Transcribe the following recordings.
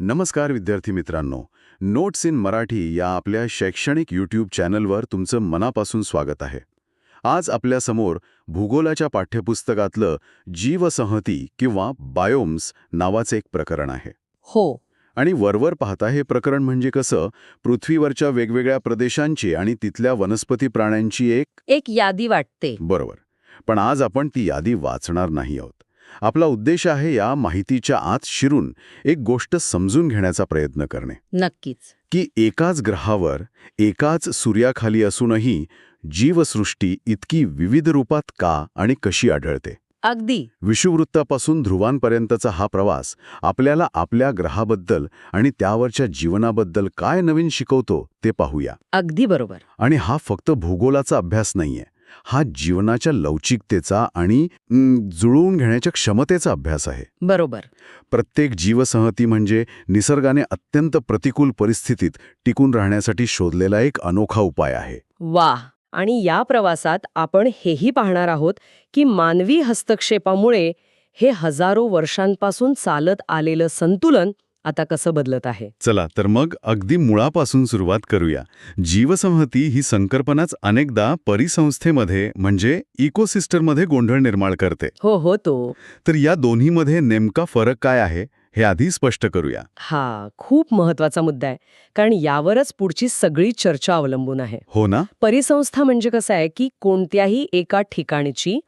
नमस्कार विद्यार्थी मित्रांनो. नोट्स इन मराठी या आपल्या शैक्षणिक यूट्यूब चॅनलवर तुमचं मनापासून स्वागत आहे. आज आपल्यासमोर भूगोलाच्या पाठ्यपुस्तकातलं जीवसंहती किंवा बायोम्स नावाचं एक प्रकरण आहे. हो. आणि वरवर पाहता हे प्रकरण म्हणजे कसं? पृथ्वीवरच्या वेगवेगळ्या प्रदेशांची आणि तिथल्या वनस्पती प्राण्यांची एक एक यादी वाटते. बरोबर. पण आज आपण ती यादी वाचणार नाही आहोत. आपला उद्देश आहे या माहितीच्या आत शिरून एक गोष्ट समजून घेण्याचा प्रयत्न करणे. नक्कीच. की एकाच ग्रहावर एकाच सूर्याखाली असूनही जीवसृष्टी इतकी विविध रूपात का आणि कशी आढळते? अगदी. विषुववृत्तापासून ध्रुवांपर्यंतचा हा प्रवास आपल्याला आपल्या ग्रहाबद्दल आणि त्यावरच्या जीवनाबद्दल काय नवीन शिकवतो ते पाहूया. अगदी बरोबर. आणि हा फक्त भूगोलाचा अभ्यास नाहीये. हा जीवनाच्या लवचिकतेचा आणि जुळवून घेण्याच्या क्षमतेचा अभ्यास आहे. बरोबर. प्रत्येक जीवसंहती म्हणजे निसर्गाने अत्यंत प्रतिकूल परिस्थितीत टिकून राहण्यासाठी शोधलेला एक अनोखा उपाय आहे. वा आणि या प्रवासात आपण हेही पाहणार आहोत की मानवी हस्तक्षेपामुळे हे हजारो वर्षांपासून चालत आलेलं संतुलन आता कसं बदलत आहे? चला तर मग अगदी मुळापासून सुरुवात करूया. जीवसंहती ही संकल्पनाच अनेकदा परिसंस्थेमध्ये म्हणजे इकोसिस्टममध्ये गोंधळ निर्माण करते. हो हो तो. तर या दोन्हीमध्ये नेमका फरक काय आहे हे आधी स्पष्ट करूया. हा खूप महत्त्वाचा मुद्दा आहे. कारण यावरच पुढची सगळी चर्चा अवलंबून आहे. हो ना? परिसंस्था म्हणजे कसं आहे की कोणत्याही एका ठिकाणीची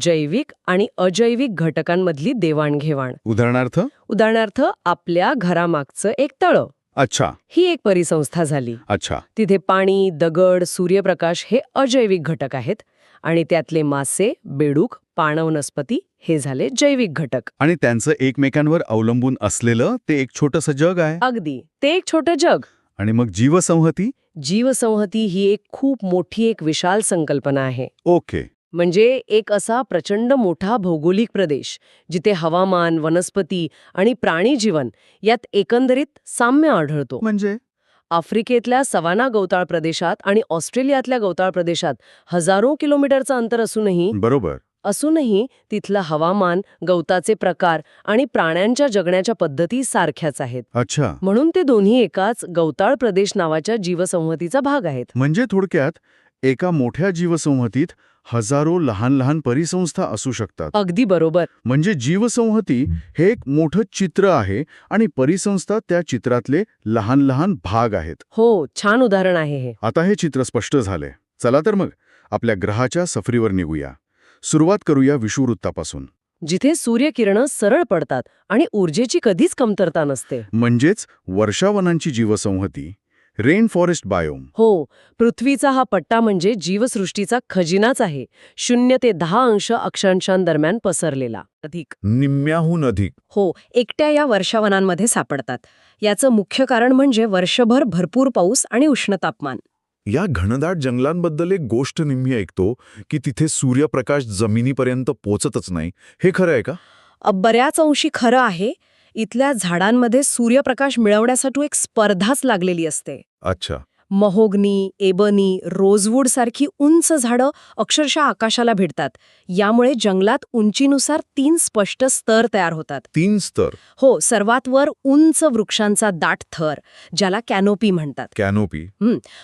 जैविक आणि अजैविक घटकांमधली देवाणघेवाण. उदाहरणार्थ? उदाहरणार्थ आपल्या घरामागचं एक तळं. अच्छा. ही एक परिसंस्था झाली. अच्छा. तिथे पाणी दगड सूर्यप्रकाश हे अजैविक घटक आहेत आणि त्यातले मासे बेडूक पाणवनस्पती हे झाले जैविक घटक. आणि त्यांचं एकमेकांवर अवलंबून असलेलं ते एक छोटंसं जग आहे? अगदी. ते एक छोटं जग. आणि मग जीवसंहती? जीवसंहती ही एक खूप मोठी एक विशाल संकल्पना आहे. ओके. म्हणजे एक असा प्रचंड मोठा भौगोलिक प्रदेश जिथे हवामान वनस्पती आणि प्राणी जीवन यात एकंदरीत साम्य आढळतो. म्हणजे? आफ्रिकेतल्या सवाना गवताळ प्रदेशात आणि ऑस्ट्रेलियातल्या गवताळ प्रदेशात हजारो किलोमीटरचं अंतर असूनही बरोबर. असूनही तिथलं हवामान गवताचे प्रकार आणि प्राण्यांच्या जगण्याच्या पद्धती सारख्याच आहेत. अच्छा. म्हणून ते दोन्ही एकाच गवताळ प्रदेश नावाच्या जीवसंहतीचा भाग आहेत. म्हणजे थोडक्यात एका मोठ्या जीवसंहतीत हजारो लहान लहान परिसंस्था असू शकतात. अगदी बरोबर. म्हणजे जीवसंहती हे एक मोठं चित्र आहे आणि परिसंस्था त्या चित्रातले लहान लहान भाग आहेत. हो छान उदाहरण आहे हे. आता हे चित्र स्पष्ट झालंय. चला तर मग आपल्या ग्रहाच्या सफरीवर निघूया. सुरुवात करूया विषुववृत्तापासून. जिथे सूर्यकिरणं सरळ पडतात आणि ऊर्जेची कधीच कमतरता नसते. म्हणजेच वर्षावनांची जीवसंहती रेन फॉरेस्ट बायोम हो पृथ्वीचा हा पट्टा म्हणजे जीवसृष्टीचा खजिनाच आहे. शून्य ते दहा अंश अक्षांशांदरम्यान पसरलेला. अधिक. निम्म्याहून अधिक. हो एकट्या या वर्षावनांमध्ये सापडतात. याचं मुख्य कारण म्हणजे वर्षभर भरपूर पाऊस आणि उष्ण तापमान. या घनदाट जंगलांबद्दल एक गोष्ट नेहमी ऐकतो की तिथे सूर्यप्रकाश जमिनीपर्यंत पोचतच नाही. हे खरं आहे का? बऱ्याच अंशी खरं आहे इथल्या झाडांमध्ये सूर्यप्रकाश मिळवण्यासाठी एक स्पर्धाच लागलेली असते. अच्छा. महोगनी एबनी रोजवूड सारखी उंच झाडं अक्षरशः आकाशाला भिडतात यामुळे जंगलात उंचीनुसार तीन स्पष्ट स्तर तयार होतात. तीन स्तर? हो सर्वात वर उंच वृक्षांचा दाट थर ज्याला कॅनोपी म्हणतात. कॅनोपी?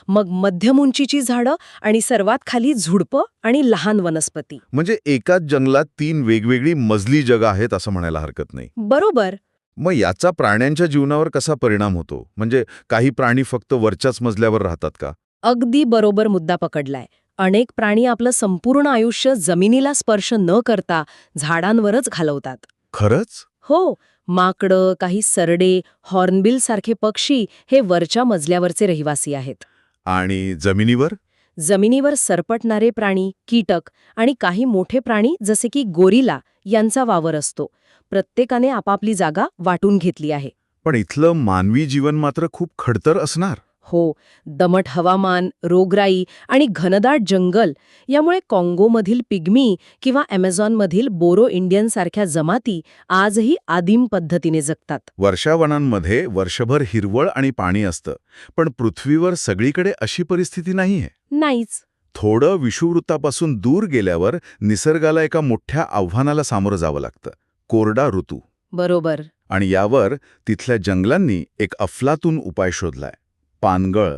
मग मध्यम उंचीची झाडं आणि सर्वात खाली झुडपं आणि लहान वनस्पती. म्हणजे एकाच जंगलात तीन वेगवेगळी मजली जगं आहेत असं म्हणायला हरकत नाही. बरोबर. मग याचा प्राण्यांच्या जीवनावर कसा परिणाम होतो? म्हणजे काही प्राणी फक्त वरच्याच मजल्यावर राहतात का? अगदी बरोबर मुद्दा पकडलाय. अनेक प्राणी आपलं संपूर्ण आयुष्य जमिनीला स्पर्श न करता झाडांवरच घालवतात. खरंच? हो. माकडं काही सरडे हॉर्नबिल सारखे पक्षी हे वरच्या मजल्यावरचे रहिवासी आहेत. आणि जमिनीवर? जमिनीवर सरपटणारे प्राणी कीटक आणि काही मोठे प्राणी जसे की गोरिला यांचा वावर असतो. प्रत्येकाने आपापली जागा वाटून घेतली आहे. पण इथलं मानवी जीवन मात्र खूप खडतर असणार. हो दमट हवामान रोगराई आणि घनदाट जंगल यामुळे काँगोमधील पिग्मी किंवा ॲमेझॉनमधील बोरो इंडियन सारख्या जमाती आजही आदिम पद्धतीने जगतात. वर्षावनांमध्ये वर्षभर हिरवळ आणि पाणी असतं पण पृथ्वीवर सगळीकडे अशी परिस्थिती नाहीये. नाहीच. थोडं विषुववृत्तापासून दूर गेल्यावर निसर्गाला एका मोठ्या आव्हानाला सामोरं जावं लागतं. कोरडा ऋतू. बरोबर. आणि यावर तिथल्या जंगलांनी एक अफलातून उपाय शोधलाय. पानगळ.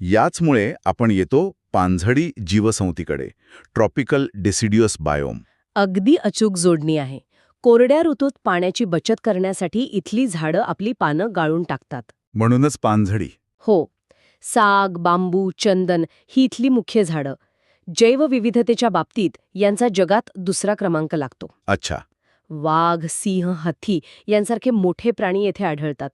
याचमुळे आपण येतो पानझडी जीवसंवतीकडे ट्रॉपिकल डेसिडियस बायोम. अगदी अचूक जोडणी आहे. कोरड्या ऋतूत पाण्याची बचत करण्यासाठी इथली झाडं आपली पानं गाळून टाकतात. म्हणूनच पानझडी. हो. साग बांबू चंदन ही इथली मुख्य झाडं. जैवविविधतेच्या बाबतीत यांचा जगात दुसरा क्रमांक लागतो. अच्छा. वाघ सिंह हत्ती यांसारखे मोठे प्राणी येथे आढळतात.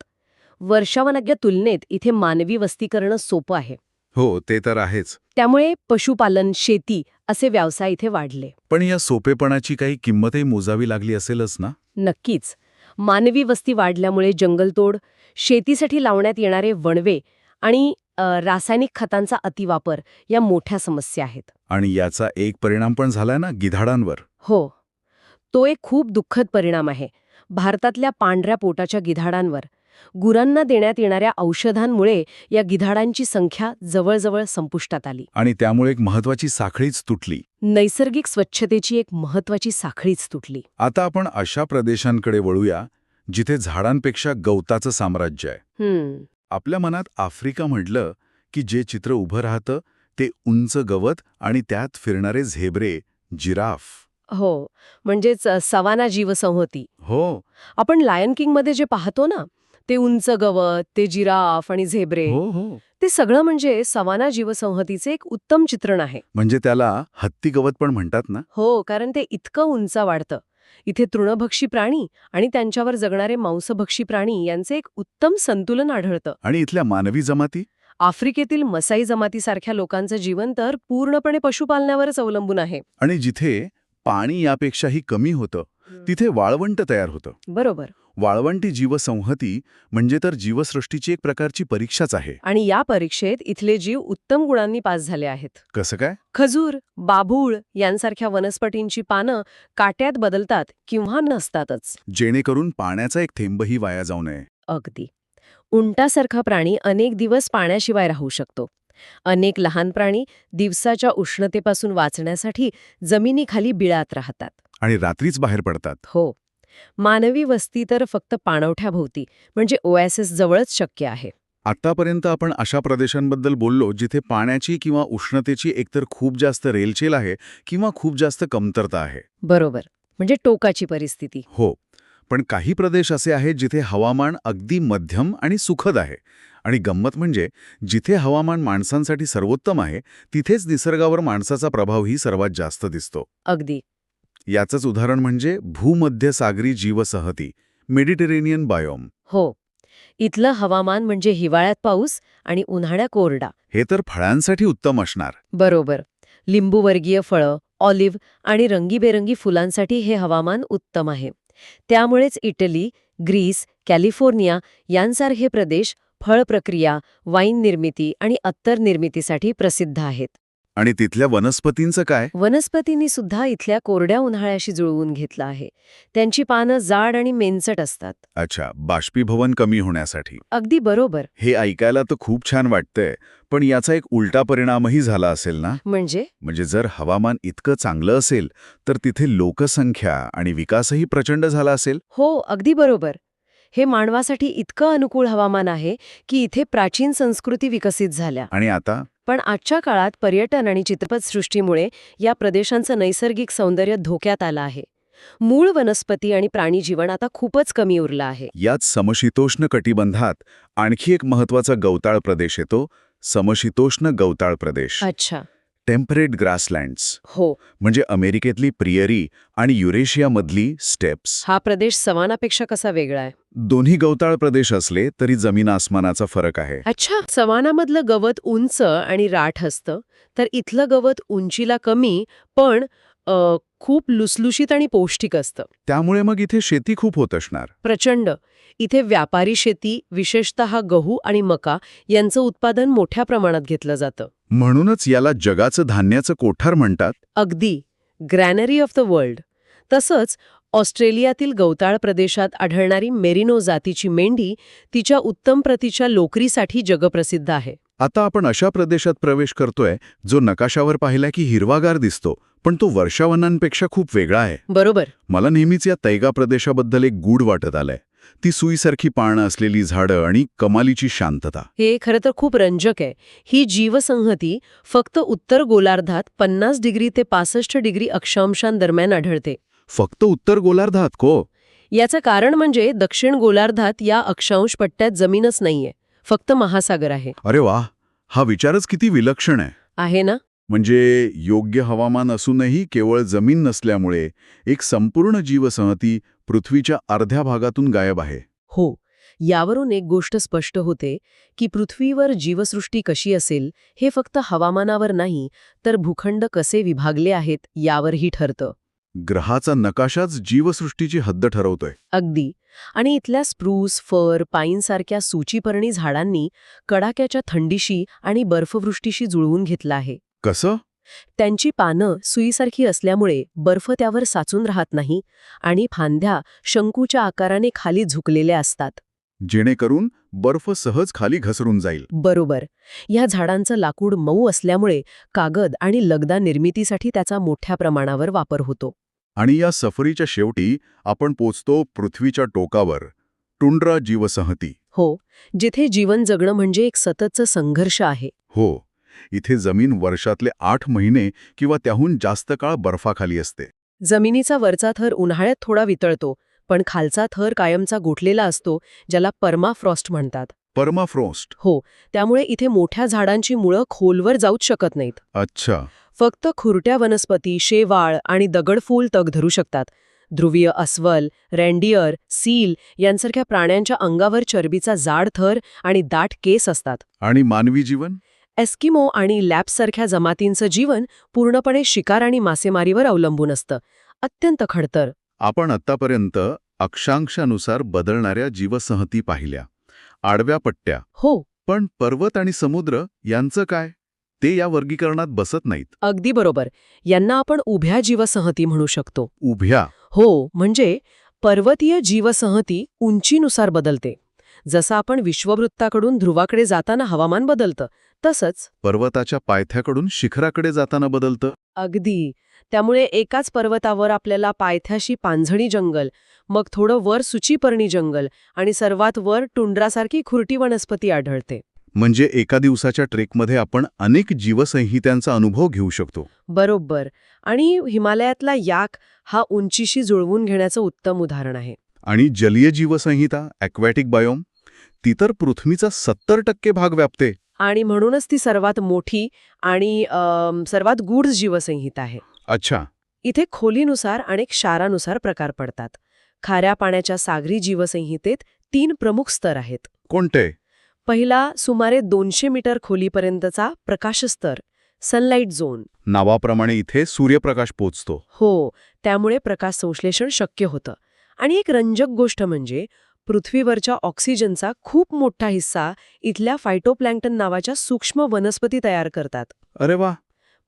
वर्षावनाग्य तुलनेत इथे मानवी वस्ती करणं सोपं आहे. हो ते तर आहेच. त्यामुळे पशुपालन शेती असे व्यवसाय इथे वाढले. पण या सोपेपणाची काही किंमतही मोजावी लागली असेलच ना? नक्कीच. मानवी वस्ती वाढल्यामुळे जंगलतोड शेतीसाठी लावण्यात येणारे वणवे आणि अ, रासायनिक खतांचा अतिवापर या मोठ्या समस्या आहेत. आणि याचा एक परिणाम पण झालाय ना गिधाडांवर? हो. तो एक खूप दुःखद परिणाम आहे. भारतातल्या पांढऱ्या पोटाच्या गिधाडांवर गुरांना देण्यात येणाऱ्या औषधांमुळे या गिधाडांची संख्या जवळजवळ संपुष्टात आली. आणि त्यामुळे एक महत्वाची साखळीच तुटली. नैसर्गिक स्वच्छतेची एक महत्वाची साखळीच तुटली. आता आपण अशा प्रदेशांकडे वळूया जिथे झाडांपेक्षा गवताचं साम्राज्य आहे. आपल्या मनात आफ्रिका म्हटलं की जे चित्र उभं राहतं ते उंच गवत आणि त्यात फिरणारे झेब्रे जिराफ. हो म्हणजेच अ, सवाना जीवसंहती. हो. आपण लायन किंगमध्ये जे पाहतो ना ते उंच गवत ते जिराफ आणि झेब्रे हो हो. ते सगळं म्हणजे सवाना जीवसंहतीचे एक उत्तम चित्रण आहे. म्हणजे त्याला हत्ती गवत पण म्हणतात ना? हो कारण ते इतकं उंच वाढतं. इथे तृणभक्षी प्राणी आणि त्यांच्यावर जगणारे मांसभक्षी प्राणी यांचे एक उत्तम संतुलन आढळतं. आणि इथल्या मानवी जमाती? आफ्रिकेतील मसाई जमातीसारख्या लोकांचं जीवन तर पूर्णपणे पशुपालनावरच अवलंबून आहे. आणि जिथे पाणी यापेक्षाही कमी होतं. तिथे वाळवंट तयार होतं. बरोबर. वाळवंटी जीवसंहती म्हणजे तर जीवसृष्टीची एक प्रकारची परीक्षाच आहे. आणि या परीक्षेत इथले जीव उत्तम गुणांनी पास झाले आहेत. कसं काय? खजूर बाभूळ यांसारख्या वनस्पतींची पानं काट्यात बदलतात किंवा नसतातच. जेणेकरून पाण्याचा एक थेंबही वाया जाऊ नये. अगदी. उंटासारखा प्राणी अनेक दिवस पाण्याशिवाय राहू शकतो. अनेक लहान प्राणी दिवसाच्या उष्णतेपासून वाचण्यासाठी जमिनीखाली बिळात राहतात. आणि रात्रीच बाहेर पडतात. हो. मानवी वस्ती तर फक्त पाणवठ्याभोवती म्हणजे ओएसएस जवळच शक्य आहे. आतापर्यंत आपण अशा प्रदेशांबद्दल बोललो जिथे पाण्याची किंवा उष्णतेची एकतर खूप जास्त रेलचेल आहे किंवा खूप जास्त कमतरता आहे. बरोबर. म्हणजे टोकाची परिस्थिती. हो. पण काही प्रदेश असे आहेत जिथे हवामान अगदी मध्यम आणि सुखद आहे. आणि गंमत म्हणजे जिथे हवामान माणसांसाठी सर्वोत्तम आहे तिथेच निसर्गावर माणसाचा प्रभावही सर्वात जास्त दिसतो. अगदी. याचंच उदाहरण म्हणजे भूमध्यसागरी जीवसहती मेडिटेरेनियन बायोम. हो. इथलं हवामान म्हणजे हिवाळ्यात पाऊस आणि उन्हाळ्या कोरडा. हे तर फळांसाठी उत्तम असणार. बरोबर. लिंबूवर्गीय फळं ऑलिव्ह आणि रंगीबेरंगी फुलांसाठी हे हवामान उत्तम आहे. त्यामुळेच इटली ग्रीस कॅलिफोर्निया यांसारखे प्रदेश फळ प्रक्रिया वाईन निर्मिती आणि अत्तर निर्मितीसाठी प्रसिद्ध आहेत. आणि तिथल्या वनस्पतींचं काय? वनस्पतींनी सुद्धा इथल्या कोरड्या उन्हाळ्याशी जुळवून घेतलं आहे. त्यांची पानं जाड आणि मेंचट असतात. अच्छा बाष्पीभवन कमी होण्यासाठी. अगदी बरोबर. हे ऐकायला तर खूप छान वाटतंय पण याचा एक उलटा परिणामही झाला असेल ना? म्हणजे? म्हणजे जर हवामान इतकं चांगलं असेल तर तिथे लोकसंख्या आणि विकासही प्रचंड झाला असेल? हो अगदी बरोबर. हे मानवासाठी इतकं अनुकूल हवामान आहे की इथे प्राचीन संस्कृती विकसित झाल्या. आणि आता? पण आजच्या काळात पर्यटन आणि चित्रपटसृष्टीमुळे या प्रदेशांचं नैसर्गिक सौंदर्य धोक्यात आलं आहे. मूळ वनस्पती आणि प्राणी जीवन आता खूपच कमी उरलं आहे. याच समशीतोष्ण कटिबंधात आणखी एक महत्त्वाचा गवताळ प्रदेश येतो समशीतोष्ण गवताळ प्रदेश. अच्छा. Temperate grasslands. हो. म्हणजे अमेरिकेतली प्रियरी आणि युरेशियामधली स्टेप्स. हा प्रदेश सवानापेक्षा कसा वेगळा आहे? दोन्ही गवताळ प्रदेश असले तरी जमीन आसमानाचा फरक आहे. अच्छा सवानामधलं गवत उंच आणि राठ असतं तर इथलं गवत उंचीला कमी पण खूप लुसलुशीत आणि पौष्टिक असतं. त्यामुळे मग इथे शेती खूप होत असणार. प्रचंड. इथे व्यापारी शेती विशेषतः गहू आणि मका यांचं उत्पादन मोठ्या प्रमाणात घेतलं जातं. म्हणूनच याला जगाचं धान्याचं कोठार म्हणतात. अगदी. Granary of the world. तसंच ऑस्ट्रेलियातील गवताळ प्रदेशात आढळणारी मेरिनो जातीची मेंढी तिच्या उत्तम प्रतीच्या लोकरीसाठी जगप्रसिद्ध आहे. आता आपण अशा प्रदेशात प्रवेश करतोय जो नकाशावर पाहिला की हिरवागार दिसतो पण तो वर्षावनांपेक्षा खूप वेगळा आहे. बरोबर. मला नेहमीच या तैगा प्रदेशाबद्दल एक गूढ वाटत आलंय. ती सुईसारखी पानं असलेली झाडं आणि कमालीची शांतता. हे खरं तर खूप रंजक आहे. ही जीवसंहती फक्त उत्तर गोलार्धात पन्नास डिग्री ते पासष्ट डिग्री अक्षांशांदरम्यान आढळते. फक्त उत्तर गोलार्धात को? याचं कारण म्हणजे दक्षिण गोलार्धात या अक्षांश पट्ट्यात जमीनच नाहीये. फक्त महासागर आहे. अरे वा हा विचारच किती विलक्षण आहे. आहे ना? म्हणजे योग्य हवामान असूनही केवळ जमीन नसल्यामुळे एक संपूर्ण जीवसंहती पृथ्वीच्या अर्ध्या भागातून गायब आहे. हो यावरून एक गोष्ट स्पष्ट होते की पृथ्वीवर जीवसृष्टी कशी असेल हे फक्त हवामानावर नाही तर भूखंड कसे विभागले आहेत यावरही ठरतं. ग्रहाचा नकाशाच जीवसृष्टीची हद्द ठरवतोय. अगदी. आणि इथल्या स्प्रूस फर पाईनसारख्या सूचीपर्णी झाडांनी कडाक्याच्या थंडीशी आणि बर्फवृष्टीशी जुळवून घेतलं आहे. कसं? त्यांची पानं सुईसारखी असल्यामुळे बर्फ त्यावर साचून राहत नाही आणि फांद्या शंकूच्या आकाराने खाली झुकलेल्या असतात. जेणेकरून बर्फ सहज खाली घसरून जाईल. बरोबर. या झाडांचं लाकूड मऊ असल्यामुळे कागद आणि लगदा निर्मितीसाठी त्याचा मोठ्या प्रमाणावर वापर होतो. आणि या सफरीच्या शेवटी आपण पोचतो पृथ्वीच्या टोकावर टुंड्रा जीवसंहती. हो जिथे जीवन जगणं म्हणजे एक सततचं संघर्ष आहे. हो. इथे जमीन वर्षातले आठ महिने किंवा त्याहून जास्त काळ बर्फाखाली असते. जमिनीचा वरचा थर उन्हाळ्यात थोडा वितळतो पण खालचा थर कायमचा गोठलेला असतो ज्याला परमाफ्रॉस्ट म्हणतात. परमाफ्रोस्ट. हो त्यामुळे इथे मोठ्या झाडांची मुळं खोलवर जाऊच शकत नाहीत. अच्छा. फक्त खुरट्या वनस्पती शेवाळ आणि दगडफूल तग धरू शकतात. ध्रुवीय अस्वल रेंडियर सील यांसारख्या प्राण्यांच्या अंगावर चरबीचा जाड थर आणि दाट केस असतात. आणि मानवी जीवन? एस्किमो आणि लॅप्ससारख्या जमातींचं जीवन पूर्णपणे शिकार आणि मासेमारीवर अवलंबून असतं. अत्यंत खडतर. आपण आत्तापर्यंत अक्षांशानुसार बदलणाऱ्या जीवसंहती पाहिल्या. आडव्या पट्ट्या. हो. पण पर्वत आणि समुद्र यांचं काय? ते या वर्गीकरणात बसत नाहीत. अगदी बरोबर. यांना आपण उभ्या जीवसंहती म्हणू शकतो. उभ्या. हो म्हणजे पर्वतीय जीवसंहती उंचीनुसार बदलते. जसं आपण विश्ववृत्ताकडून ध्रुवाकडे जाताना हवामान बदलतं तसंच पर्वताच्या पायथ्याकडून शिखराकडे जाताना बदलतं? अगदी. त्यामुळे एकाच पर्वतावर आपल्याला पायथ्याशी पांझणी जंगल मग थोडं वर सुचीपर्णी जंगल आणि सर्वात वर टुंड्रासारखी खुरटी वनस्पती आढळते. म्हणजे एका दिवसाच्या ट्रेकमध्ये आपण अनेक जीवसंहित्यांचा अनुभव घेऊ शकतो. बरोबर. आणि हिमालयातला याक हा उंचीशी जुळवून घेण्याचं उत्तम उदाहरण आहे. आणि जलीय जीवसंहिता ॲक्वॅटिक बायोम ती तर पृथ्वीचा सत्तर टक्के भाग व्यापते. आणि म्हणूनच ती सर्वात मोठी आणि सर्वात गूढ जीवसंहिता आहे. अच्छा. इथे खोलीनुसार आणि क्षारानुसार प्रकार पडतात. खाऱ्या पाण्याच्या सागरी जीवसंहितेत तीन प्रमुख स्तर आहेत. कोणते? पहिला सुमारे दोनशे मीटर खोलीपर्यंतचा प्रकाशस्तर सनलाईट झोन. नावाप्रमाणे इथे सूर्यप्रकाश पोचतो. हो त्यामुळे प्रकाश संश्लेषण शक्य होतं. आणि एक रंजक गोष्ट म्हणजे पृथ्वीवरच्या ऑक्सिजनचा खूप मोठा हिस्सा इथल्या फायटोप्लॅन्क्टन नावाच्या सूक्ष्म वनस्पती तयार करतात. अरे वा!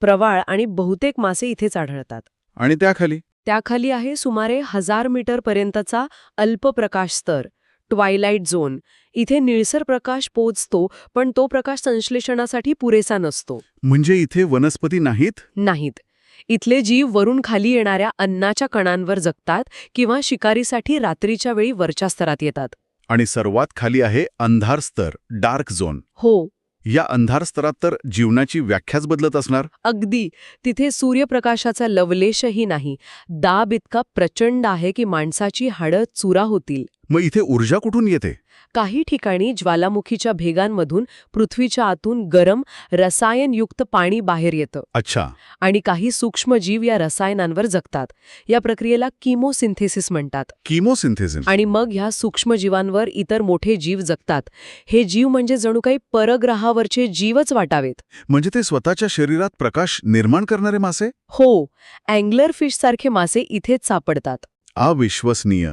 प्रवाळ आणि बहुतेक मासे इथेच आढळतात. आणि त्याखाली त्याखाली आहे सुमारे हजार मीटर पर्यंतचा अल्प प्रकाश स्तर ट्वायलाइट झोन इथे निळसर प्रकाश पोचतो पण तो प्रकाश संश्लेषणासाठी पुरेसा नसतो. म्हणजे इथे वनस्पती नाहीत? नाहीत. इथले जीव वरून खाली येणाऱ्या अन्नाच्या कणांवर जगतात किंवा शिकारीसाठी रात्रीच्या वेळी वरच्या स्तरात येतात. आणि सर्वात खाली आहे अंधार स्तर डार्क झोन. हो. या अंधार स्तरात तर जीवनाची व्याख्याच बदलत असणार. अगदी. तिथे सूर्यप्रकाशाचा लवलेशही नाही. दाब इतका प्रचंड आहे की माणसाची हाडं चुरा होतील. मग इथे ऊर्जा कुठून येते? काही ठिकाणी ज्वालामुखीच्या भेगांमधून पृथ्वीच्या आतून गरम रसायनयुक्त पाणी बाहेर येतं. अच्छा. आणि काही सूक्ष्मजीव या रसायनांवर जगतात. या प्रक्रियेला किमोसिंथेसिस म्हणतात. किमोसिंथेसिस. आणि मग ह्या सूक्ष्मजीवांवर इतर मोठे जीव जगतात. हे जीव म्हणजे जणू काही परग्रहावरचे जीवच वाटावेत. म्हणजे ते स्वतःच्या शरीरात प्रकाश निर्माण करणारे मासे? हो. अँग्लर फिशसारखे मासे इथेच सापडतात. अविश्वसनीय.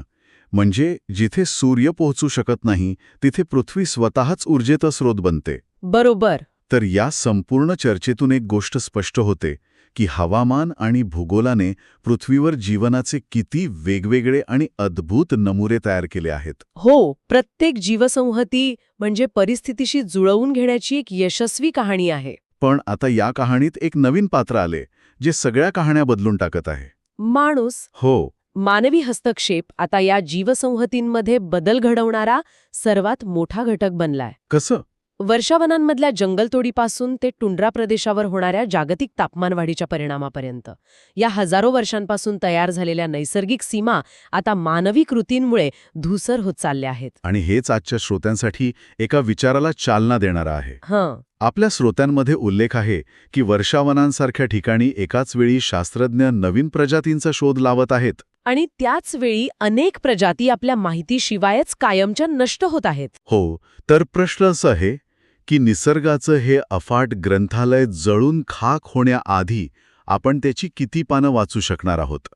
म्हणजे जिथे सूर्य पोहोचू शकत नाही तिथे पृथ्वी स्वतःच ऊर्जेचा स्रोत बनते. बरोबर. तर या संपूर्ण चर्चेतून एक गोष्ट स्पष्ट होते की हवामान आणि भूगोलाने पृथ्वीवर जीवनाचे किती वेगवेगळे आणि अद्भुत नमुरे तयार केले आहेत. हो प्रत्येक जीवसंहती म्हणजे परिस्थितीशी जुळवून घेण्याची एक यशस्वी कहाणी आहे. पण आता या कहाणीत एक नवीन पात्र आले जे सगळ्या कहाण्या बदलून टाकत आहे. माणूस हो. मानवी हस्तक्षेप आता या जीवसंहतींमध्ये बदल घडवणारा सर्वात मोठा घटक बनलाय. कसं? वर्षावनांमधल्या जंगलतोडीपासून ते टुंड्रा प्रदेशावर होणाऱ्या जागतिक तापमानवाढीच्या परिणामापर्यंत. या हजारो वर्षांपासून तयार झालेल्या नैसर्गिक सीमा आता मानवी कृतींमुळे धूसर होत चालल्या आहेत. आणि हेच आजच्या श्रोत्यांसाठी एका विचाराला चालना देणारा आहे. हं. आपल्या श्रोत्यांमध्ये उल्लेख आहे की वर्षावनांसारख्या ठिकाणी एकाच वेळी शास्त्रज्ञ नवीन प्रजातींचा शोध लावत आहेत. आणि त्याच वेळी अनेक प्रजाती आपल्या माहितीशिवायच कायमच्या नष्ट होत आहेत. हो तर प्रश्न असं आहे की निसर्गाचं हे अफाट ग्रंथालय जळून खाक होण्याआधी आपण त्याची किती पानं वाचू शकणार आहोत?